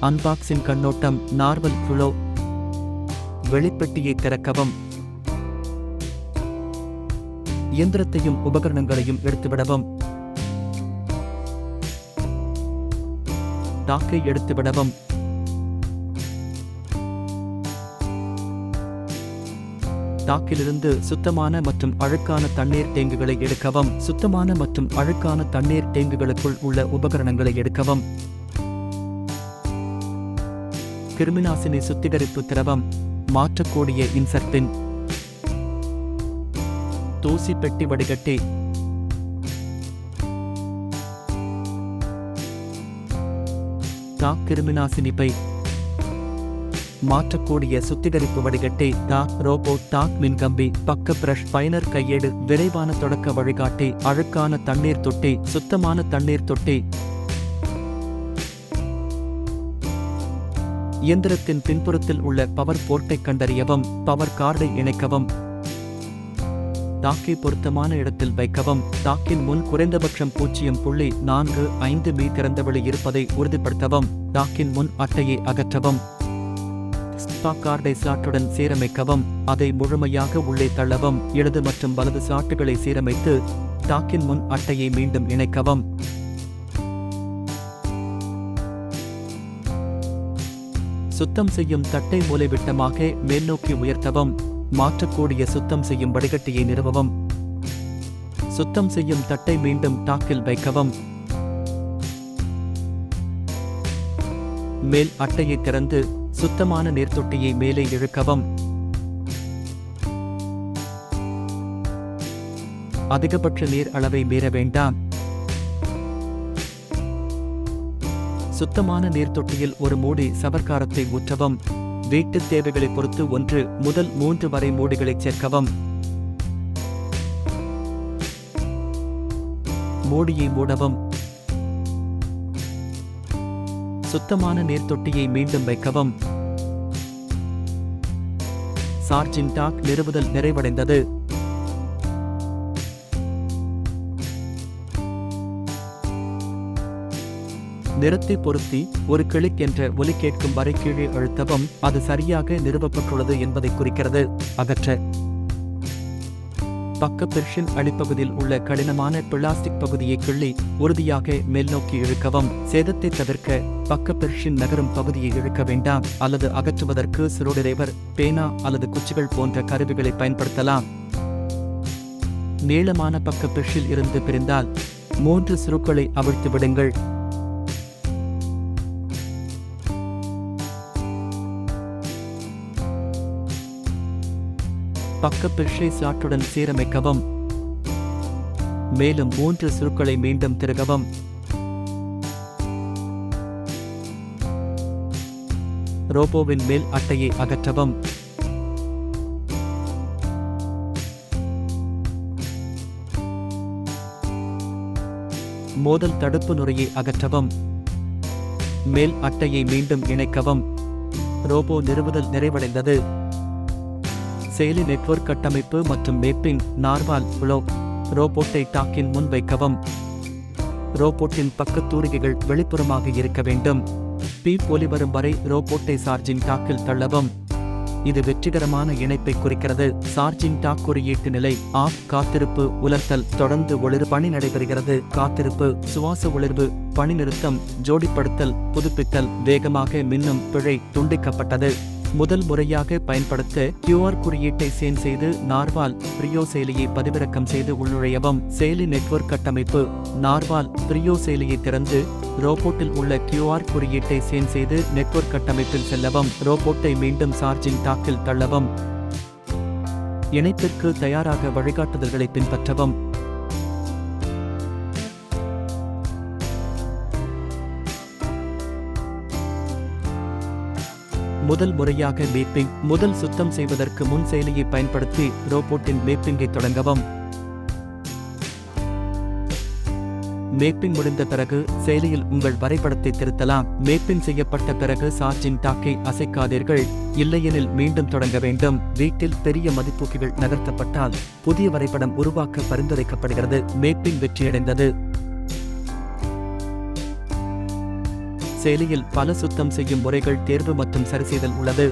Unboxing கண்ணோட்டம் normal flow வெளிப்பெட்டியை திறக்கவும். இயந்திரத்தையும் உபகரணங்களையும் எடுத்துவிடவும். டாக்கை எடுத்துவிடவும். டாக்கிலிருந்து சுத்தமான மற்றும் அழுக்கான தண்ணீர் டேங்குகளை எடுக்கவும். சுத்தமான மற்றும் அழுக்கான தண்ணீர் டேங்குகளுக்குள் உள்ள உபகரணங்களை எடுக்கவும். கிருமிநாசினி சுத்திகரிப்பு திரவம் மாற்றக்கூடிய இன்சர்பின் தூசி பெட்டி வடிகட்டி. டாக் கிருமிநாசினி பை. மாற்றக்கூடிய சுத்திகரிப்பு வடிகட்டி. டாக் ரோபோ டாக் மின்கம்பி. பக்க பிரஷ் பயனர் கையேடு. விரைவான தொடக்க வழிகாட்டி. அழுக்கான தண்ணீர் தொட்டி. சுத்தமான தண்ணீர் தொட்டி. இயந்திரத்தின் பின்புறத்தில் உள்ள பவர் போர்ட்டை கண்டறியவும் பவர் கார்டை இணைக்கவும். டாக்கை பொருத்தமான இடத்தில் வைக்கவும் டாக்கின் முன் குறைந்தபட்சம் பூஜ்ஜியம் புள்ளி நான்கு ஐந்து மீ திறந்தவெளி இருப்பதை உறுதிப்படுத்தவும் டாக்கின் முன் அட்டையை அகற்றவும். ஸ்டாக் கார்டை சாட்டுடன் சீரமைக்கவும் அதை முழுமையாக உள்ளே தள்ளவும் இடது மற்றும் வலது சாட்டுகளை சீரமைத்து டாக்கின் முன் அட்டையை மீண்டும் இணைக்கவும். சுத்தம் செய்யும் தட்டை மூலைவிட்டமாக மேல்நோக்கி உயர்த்தவும் மாற்றக்கூடிய சுத்தம் செய்யும் வடிகட்டியை நிறுவவும். சுத்தம் செய்யும் தட்டை மீண்டும் டாக்கில் வைக்கவும். மேல் அட்டையை திறந்து சுத்தமான நீர்த்தொட்டியை மேலே இழுக்கவும். அதிகபட்ச நீர் அளவை மீற வேண்டாம். சுத்தமான நீர்த்தொட்டியில் ஒரு மூடி சவர்க்காரத்தை ஊற்றவும் வீட்டுத் தேவைகளை பொறுத்து ஒன்று முதல் மூன்று வரை மூடிகளை சேர்க்கவும். மூடியை மூடவும். சுத்தமான நீர்த்தொட்டியை மீண்டும் வைக்கவும். சார்ஜின் டாக் நிறுவுதல் நிறைவடைந்தது. நிறத்தை பொருத்தி ஒரு கிளிக் என்ற ஒலி கேட்கும் வரை கீழே அழுத்தவும் அது சரியாக நிறுவப்பட்டுள்ளது என்பதை குறிக்கிறது. அகற்ற. பக்க பெர்ஷின் அடிப்பகுதியில் உள்ள கடினமான பிளாஸ்டிக் பகுதியை கிள்ளி உறுதியாக மேல்நோக்கி இழுக்கவும். சேதத்தை தவிர்க்க பக்க பெர்ஷின் நகரும் பகுதியை இழுக்க வேண்டாம். அல்லது அகற்றுவதற்கு சிறுடிரைவர் பேனா அல்லது குச்சிகள் போன்ற கருவிகளை பயன்படுத்தலாம். நீளமான பக்க பெர்ஷில் இருந்து பிரிந்தால் மூன்று சிறுக்களை அவிழ்த்து விடுங்கள். பக்க பிர்ஷை சாற்றுடன் சீரமைக்கவும். மேலும் மூன்று சுருக்களை மீண்டும் திருகவும். ரோபோவின் மேல் அட்டையை அகற்றவும். மோதல் தடுப்பு நுரையை அகற்றவும். மேல் அட்டையை மீண்டும் இணைக்கவும். ரோபோ நிறுவுதல் நிறைவடைந்தது. செயலி நெட்வொர்க் கட்டமைப்பு மற்றும் மேப்பிங் நார்வால் ஃப்ளோ ரோபோட்டை டாக்கின் முன்வைக்கவும் ரோபோட்டின் பக்கத்தூரிகைகள் வெளிப்புறமாக இருக்க வேண்டும். பீப் ஒலி வரும் வரை ரோபோட்டை சார்ஜிங் டாக்கில் தள்ளவும். இது வெற்றிகரமான இணைப்பை குறிக்கிறது. சார்ஜிங் டாக் குறியீட்டு நிலை ஆஃப் காத்திருப்பு உலர்த்தல் தொடர்ந்து ஒளிர் பணி நடைபெறுகிறது. காத்திருப்பு சுவாச ஒளிர்வு பணி நிறுத்தம் ஜோடிப்படுத்தல் புதுப்பித்தல் வேகமாக மின்னும் பிழை துண்டிக்கப்பட்டது. முதல் முறையாக பயன்படுத்த கியூஆர் குறியீட்டை சேன் செய்து நார்வால் பிரியோ செயலியை பதிவிறக்கம் செய்து உள்நுழையவும் செயலி நெட்வொர்க் கட்டமைப்பு. நார்வால் பிரியோ செயலியை திறந்து ரோபோட்டில் உள்ள கியூஆர் குறியீட்டை சேன் செய்து நெட்வொர்க் கட்டமைப்பில் செல்லவும். ரோபோட்டை மீண்டும் சார்ஜிங் டாக்கில் தள்ளவும். இணைப்பிற்கு தயாராக வழிகாட்டுதல்களை பின்பற்றவும். முதல் முறையாக மேப்பிங் முதல் சுத்தம் செய்வதற்கு முன் செயலியை பயன்படுத்தி ரோபோட்டின் மேப்பிங்கை தொடங்கவும். மேப்பிங் முடிந்த பிறகு செயலியில் உங்கள் வரைபடத்தை திருத்தலாம். மேப்பிங் செய்யப்பட்ட பிறகு சார்ஜின் டாக்கை அசைக்காதீர்கள். இல்லையெனில் மீண்டும் தொடங்க வேண்டும். வீட்டில் பெரிய மதிப்பூக்கிகள் நகர்த்தப்பட்டால் புதிய வரைபடம் உருவாக்க பரிந்துரைக்கப்படுகிறது. மேப்பிங் வெற்றியடைந்தது. செயலியில் பல சுத்தம் செய்யும் முறைகள் தேர்வு மற்றும் சரிசெய்தல் உள்ளது.